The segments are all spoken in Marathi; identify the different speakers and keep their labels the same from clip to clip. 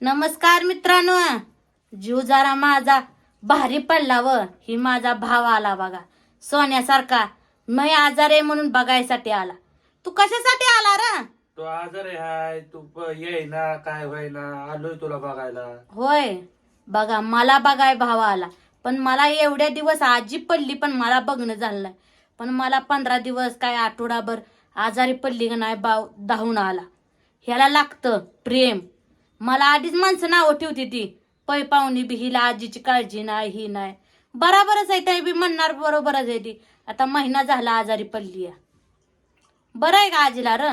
Speaker 1: नमस्कार मित्रांनो. जीव जरा माझा भारी पडला व ही माझा भाव आला बघा. सोन्यासारखा मी आजार आहे म्हणून बघायसाठी आला. तू कशासाठी आला र?
Speaker 2: तो आजारी हाय तू प- येईना काय व्हायना आलोय तुला बघायला.
Speaker 1: होय. बघा मला बघाय भाव आला. पण मला एवढ्या दिवस आजी पडली पण मला बघणं झालं नाही. पण मला पंधरा दिवस काय आठवडाभर आजारी पडली का नाही बाव धावून आला. ह्याला लागतं प्रेम. मला आधीच माणसं नावं ठेवती ती. पै पाहुणी बी हिला आजीची काळजी नाही ही नाही. बराबरच आहे ते बी म्हणणार बरोबरच आहे ती. आता महिना झाला आजारी पडली आहे. बरं आहे का आजीला र?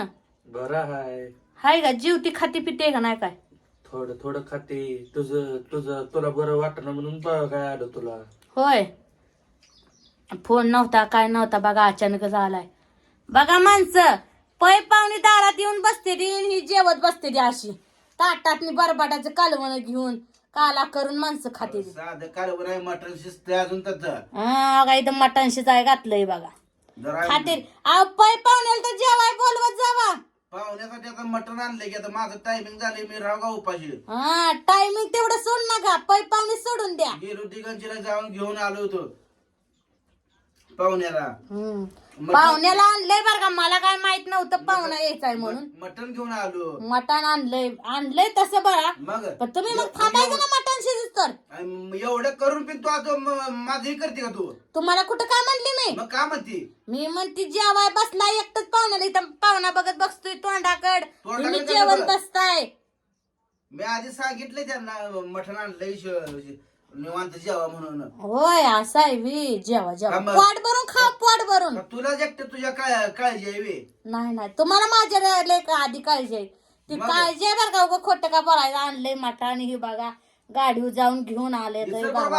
Speaker 2: बरं हाय.
Speaker 1: हाय का? जीव ती खाती पिते का नाही काय?
Speaker 2: थोडं थोडं खाते. तुझं तुझं तुला बरं वाटणं म्हणून बघाय आलो तुला?
Speaker 1: होय. फोन नव्हता काय नव्हता बघा अचानकच आलाय बघा माणसं पै पाहुणी दारात येऊन बसते ती आणि ही जेवत बसते ती अशी. ताटातनी बरबाटाचं कालवण घेऊन काला करून माणसं खाते.
Speaker 3: साधं आहे मटण अजून त्याचं.
Speaker 1: हा बघा इथं मटण शिजाय घातलंय बघा.
Speaker 3: जरा
Speaker 1: खाते. पै पाहुण्याला तर जेवाय बोलवत जावा.
Speaker 3: पाहुण्यासाठी आता मटण आणलंय की आता माझं टायमिंग झालंय मी राव का उपाशी.
Speaker 1: हा टायमिंग तेवढं सोड नका पै पाहुणे सोडून द्या.
Speaker 3: गेलो दिगंजीला जाऊन घेऊन आलो होतो. पाहुण्याला. मटण-
Speaker 1: पाहुण्याला आणलंय बरं का मला काय माहीत नव्हतं पाहुणा यायचाय म्हणून.
Speaker 3: मट- मटण घेऊन आलो.
Speaker 1: मटण आणलंय आणलंय तसं बघा.
Speaker 3: मग?
Speaker 1: पण तुम्ही मग थांबायचं ना मटण शिजत तर.
Speaker 3: आणि एवढं करून पण तू आता म- माझं हे करते का तू?
Speaker 1: तुम्हाला कुठं काय म्हणली मी?
Speaker 3: मग का म्हणते?
Speaker 1: मी म्हणते जेवाय बसला एकटच पाहुण्याला इथं. पाहुणा बघत बसतोय तोंडाकड.
Speaker 3: तोंडाकडे
Speaker 1: तुम्ही जेवण
Speaker 3: बघत?
Speaker 1: बसताय.
Speaker 3: मी आधी सांगितलंय त्यांना मटण आणलंय श- निवांत जेवा म्हणून.
Speaker 1: होय असं आहे वी. जेवा जेवा.
Speaker 3: का मग?
Speaker 1: पोट भरून खा पोट भरून.
Speaker 3: का तुला एकटं तुझ्या काय काळजी आहे वे.
Speaker 1: नाही नाही. तुम्हाला माझ्या लेख आधी काळजी आहे. ती
Speaker 3: मग?
Speaker 1: काळजी आहे बरं का उगं खोटं का बोलायचं? आणलंय मटण ही बघा. गाडीवर जाऊन घेऊन आले
Speaker 3: विसर बरं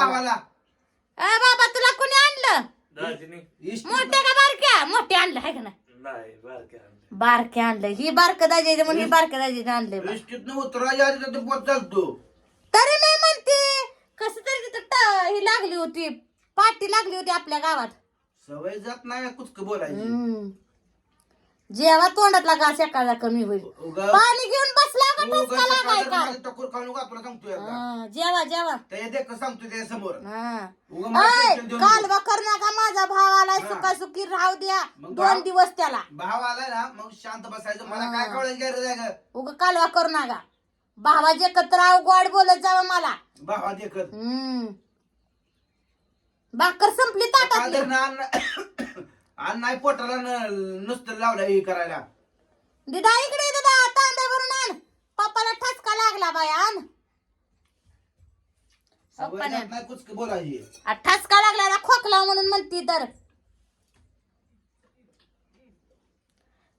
Speaker 1: बाबा तुला कोणी आणलं?
Speaker 2: दाजीनी.
Speaker 3: इष्ट
Speaker 1: मोठे का बारक्या? मोठे आणलं आहे का नाही?
Speaker 2: नाही बरं आणलं.
Speaker 1: बारके आणलंय ही बारक दाजी म्हणून ही बारक्या दाजीने आणलंय बा.
Speaker 3: इष्टीतनं उतरायच्या आधी तर ते पोत चालतो.
Speaker 1: तरी मी म्हणते. कस तरी तिथं ट- ही लागली होती पाठी लागली होती आपल्या गावात
Speaker 3: सवय जात नाही कुचक बोलायची
Speaker 1: हम्म. जेव्हा तोंडातला घास एखादा कमी होईल
Speaker 3: उगा-
Speaker 1: पाणी घेऊन बसला का
Speaker 3: उगा
Speaker 1: ठसका लागाय
Speaker 3: सकाळचं
Speaker 1: का
Speaker 3: माझं टकोर खाऊन उगा तुला सांगतोय आता.
Speaker 1: हा, जेवा जेवा
Speaker 3: ते देख सांगतोय त्या समोर
Speaker 1: हा.
Speaker 3: उगा मला नको.
Speaker 1: कालवा कर नका माझा भाव आलाय
Speaker 3: हा.
Speaker 1: सुखासुखी राहू द्या
Speaker 3: मग
Speaker 1: दोन
Speaker 3: भाव-
Speaker 1: दिवस त्याला
Speaker 3: भाव आलाय ना मग शांत बसायचं मला काय. कळायची गरज आहे का
Speaker 1: उग कालवा करू नका भावाचे एकत्र आहो, गोड बोलत जावं मला.
Speaker 3: भावा देखत
Speaker 1: हम्म. भाकर संपली ताटातली.
Speaker 3: अन्न नाही पोटाला न- नुसतं लावलं हे करायला.
Speaker 1: दिदा इकडे दिदा तांब्या भरून आण. पप्पाला ठसका लागला बाय आण.
Speaker 3: सवय
Speaker 1: पप्पाने
Speaker 3: जात नाही कुचक बोलायची.
Speaker 1: आ, ठसका लागला ना खोकला म्हणून म्हणती तर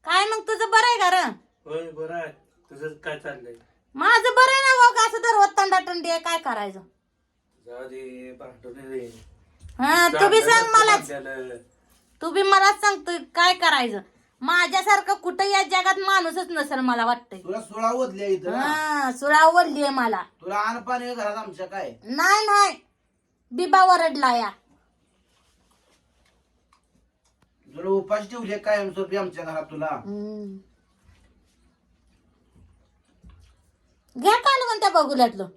Speaker 1: काय मग तुझं बरं आहे का र?
Speaker 2: होय बरं आहे. तुझं काय चाललंय?
Speaker 1: माझं बरं आहे ना बघ असं तर तंडा टंडी आहे. काय करायचं?
Speaker 2: जाऊ दे भांडून रे.
Speaker 1: हा तू बी सांग मलाच. तू बी मलाच सांगतोय काय करायचं? माझ्यासारखं कुठं या जगात माणूसच नसेल मला वाटतंय.
Speaker 3: तुला सोळा ओतल्या इथं. ना.
Speaker 1: हा सुळा ओढली आहे मला.
Speaker 3: तुला अन्न पाणी आहे घरात आमच्या काय?
Speaker 1: नाही नाही. बिबा वरडला या.
Speaker 3: तुला उपास ठेवले कायमस्वरूपी आमच्या घरात तुला?
Speaker 1: हम्म. घ्या कालवण म्हणत्या बघुल्यातलं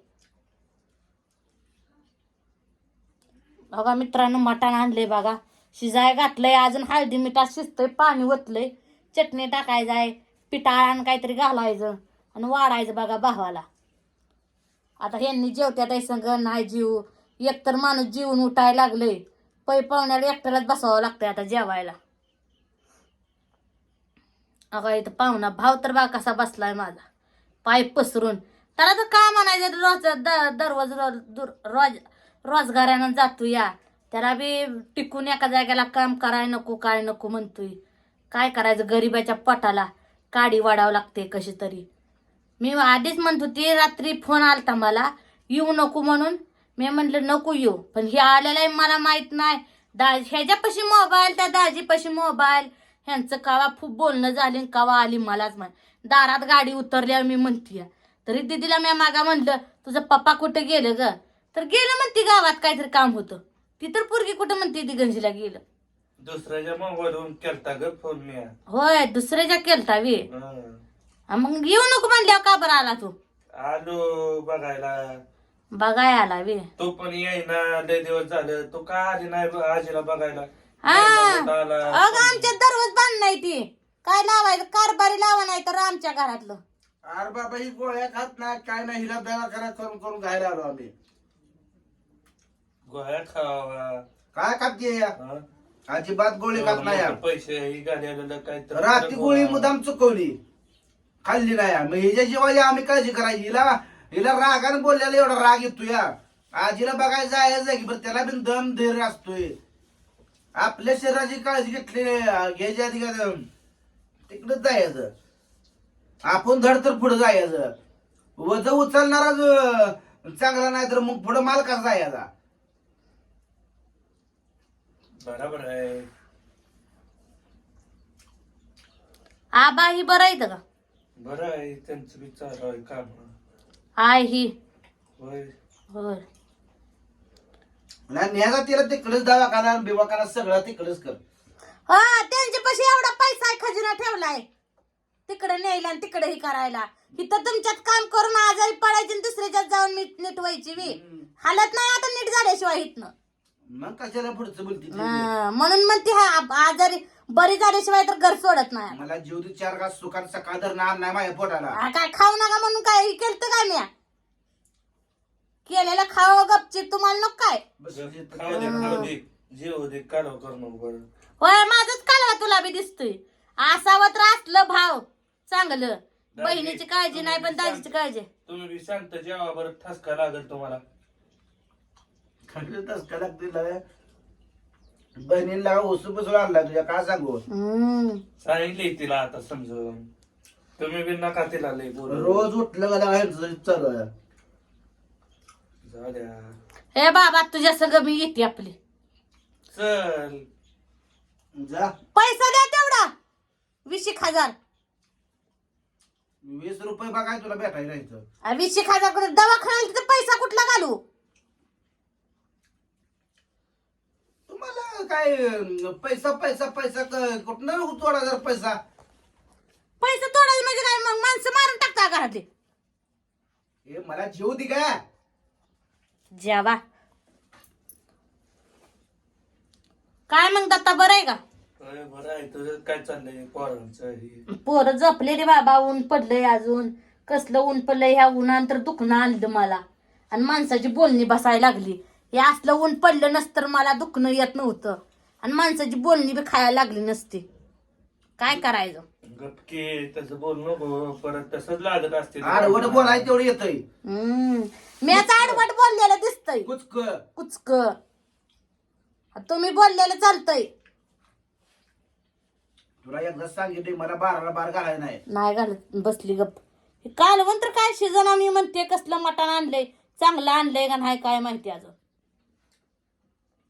Speaker 1: बघा मित्रांनो मटण आणले बघा. शिजाय घातलंय अजून हळदी मिठात शिजतंय पाणी ओतलंय. चटणी टाकायचं आहे पिठाळान काहीतरी घालायचं आणि वाढायचं बघा भावाला. आता ह्यांनी जेवत्यात संग नाही जीव. एकतर माणूस जीवन उठायला लागले पै पाहुण्याला एकट्यालाच बसावं लागतंय आता जेवायला. अगं इथं पाहुणा भाव तर बा कसा बसलाय माझा. पाय पसरून. त्याला तर काय म्हणायचं रोज द- दररोज रोज दुर- रोज रोजगारानं जातो या. त्याला बी टिकून एका जागेला काम कराय नको काय नको म्हणतोय. काय करायचं गरिबाच्या पटाला? काडी वाढावं लागते कशी तरी. मी आधीच म्हणत होती रात्री फोन आलता मला येऊ नको म्हणून. मी म्हटलं नको येऊ. पण हे आलेलं आहे मला माहीत नाही. दा ह्याच्यापाशी मोबाईल त्या दाजीपाशी मोबाईल ह्यांचं कावा खूप बोलणं झाली आणि कावा आली मलाच म्हण दारात गाडी उतरल्यावर मी म्हणतीय तरी दिदीला मी मागा म्हणलं तुझं पप्पा कुठं गेलं ग? तर गेलं म्हणती गावात काहीतरी काम होतं. ती तर पोरगी कुठं म्हणते ती गंजीला गेलं.
Speaker 2: दुसऱ्याच्या मोबाईलवरून केलता ग फोन मी.
Speaker 1: होय दुसऱ्याच्या केलता वे
Speaker 2: हं.
Speaker 1: मग येऊ नको म्हणल्यावर का बरं आला तू?
Speaker 2: आलो बघायला.
Speaker 1: बघाय आला बी.
Speaker 2: तो पण येईना लय दिवस झालं. तो का आली नाही ब- आजीला बघायला.
Speaker 1: हा.
Speaker 2: आला.
Speaker 1: अग आमच्या दररोज बांध नाही ती. काय लावायचं? कारभारी लावा नाही तर आमच्या घरातलं.
Speaker 3: अरे बाबा ही गोळ्या खात नाही काय नाही हिला दवाखाना करून करून घायला आलो आम्ही.
Speaker 2: गोळ्या खावा.
Speaker 3: काय खाते
Speaker 2: हा?
Speaker 3: अजिबात गोळी खात नाही
Speaker 2: पैसे ही काय तर
Speaker 3: रात्री गोळी मुदाम चुकवली. खाल्ली नाही मग हिच्या जीवाची आम्ही काळजी करायची? हिला हिला रागाने बोललेला एवढा राग येतो या आजीला बघायला जायचं की बरं त्याला पण दम धैर्य असतोय. आपल्या शरीराची काळजी घेतली घ्यायची आधी का तिकडच जायचं. आपण धड तर पुढे जायचं. वज उचलणारा चांगला नाही तर मग पुढे माल कसा जायचा.
Speaker 2: बरोबर आहे.
Speaker 1: आबा ही बरं येतं का?
Speaker 2: बरं आहे त्यांचं बी चालू आहे काम.
Speaker 1: आय ही.
Speaker 2: होय.
Speaker 1: होय.
Speaker 3: नाही न्यायचा तिला तिकडच दवाखाना बिवाखाना सगळं तिकडच कर.
Speaker 1: हा त्यांच्यापाशी एवढा पैसा आहे खजिना ठेवलाय. तिकडे न्यायला आणि तिकडे ही करायला. इथं तुमच्यात काम करून आजारी पडायची आणि दुसऱ्याच्यात जाऊन नीट नीट व्हायची वी हालत नाही आता नीट झाल्याशिवाय इथनं.
Speaker 3: मग कशाला पुढचं बोलती ती?
Speaker 1: हा, म्हणून म्हणते हा आजारी बरी झाल्याशिवाय तर घर सोडत नाही.
Speaker 3: मला जीव दे चार घास सुखात सकाळ धर नाम नाही माझ्या पोटाला.
Speaker 1: काय खाऊ नका म्हणून काय हे केलं काय मी? केलेलं खावं गपचिप तुम्हाला नको काय?
Speaker 3: बस
Speaker 2: खाऊ दे खाऊ दे. जेव दे कालव कर बरं.
Speaker 1: होय माझंच कालवा तुला बी दिसतोय. असावं तर असलं भाव. चांगलं. बहिणीची काळजी नाही पण दाजीची काळजी.
Speaker 2: तुम्ही बी शांत जेवा बरं ठसका लागेल तुम्हाला.
Speaker 3: खंडीत का लागते बहिणीला ओसू बसून आणला तुझ्या काय सांगू?
Speaker 1: हम्म.
Speaker 2: सांगितले तिला आता समजून. तुम्ही बी नका तिला लय बोल.
Speaker 3: रोज उठलं का लागायचं चालू आहे.
Speaker 2: जाऊ द्या.
Speaker 1: हे बाबा तुझ्या सगळं मी येते आपली.
Speaker 2: चल.
Speaker 3: जा.
Speaker 1: पैसा वीस एक हजार
Speaker 3: वीस रुपये बघाय तुला भेटायला राहायचं.
Speaker 1: आ, वीस एक हजार तिथं पैसा कुठला घालू?
Speaker 3: तुम्हाला काय अं, पैसा पैसा पैसा क- कुठनं? थोडा जर पैसा.
Speaker 1: पैसा तोडायचं म्हणजे काय? मग माणसं मारून टाकता घरातले.
Speaker 3: हे मला जीव दे का?
Speaker 1: जेवा. काय मग दत्ता? बरं आहे का?
Speaker 2: अरे बरं आहे. तुझं काय चाललंय? पोरांचं हे?
Speaker 1: पोरं जपलेले बाबा ऊन पडलंय अजून. कसलं ऊन पडलंय? ह्या उन्हानंतर दुखणं आणलं मला. आणि माणसाची बोलणी बसायला लागली. हे असलं ऊन पडलं नसतं तर मला दुखणं येत नव्हतं. आणि माणसाची बोलणी बी खायला लागली नसती. काय करायचं?
Speaker 2: गपके तसं बोल नको. परत तसंच लागत असते.
Speaker 3: आडवड बोलाय तेवढं येतंय.
Speaker 1: हम्म. मी आता आडवट बोललेलं दिसतंय.
Speaker 3: कुचक.
Speaker 1: कुचक. तुम्ही बोललेलं चालतंय.
Speaker 3: तुला एकदा सांगितले मला बाराला बार घालायला नाही.
Speaker 1: नाही घालत बसली गप. हे कालवण तर काय शिजन आम्ही म्हणते कसलं मटण आणलंय चांगलं आणलंय का नाही काय माहिती अजून.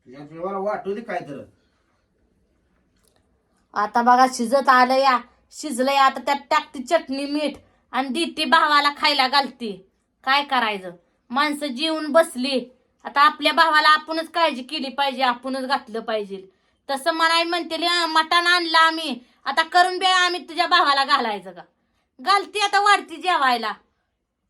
Speaker 3: तुझ्या जीवाला वाटू दे काय तर
Speaker 1: आता बघा शिजत आलं या शिजलंय आता त्यात टाकती चटणी मीठ आणि देते भावाला खायला घालती. काय करायचं? माणसं जीवन बसली. आता आपल्या भावाला आपणच काळजी केली पाहिजे आपणच घातलं पाहिजे. तसं म्हणाय म्हणते मटण आणलं आम्ही. आता करून बे आम्ही तुझ्या भावाला घालायचं का? घालती आता वाढती जेवायला.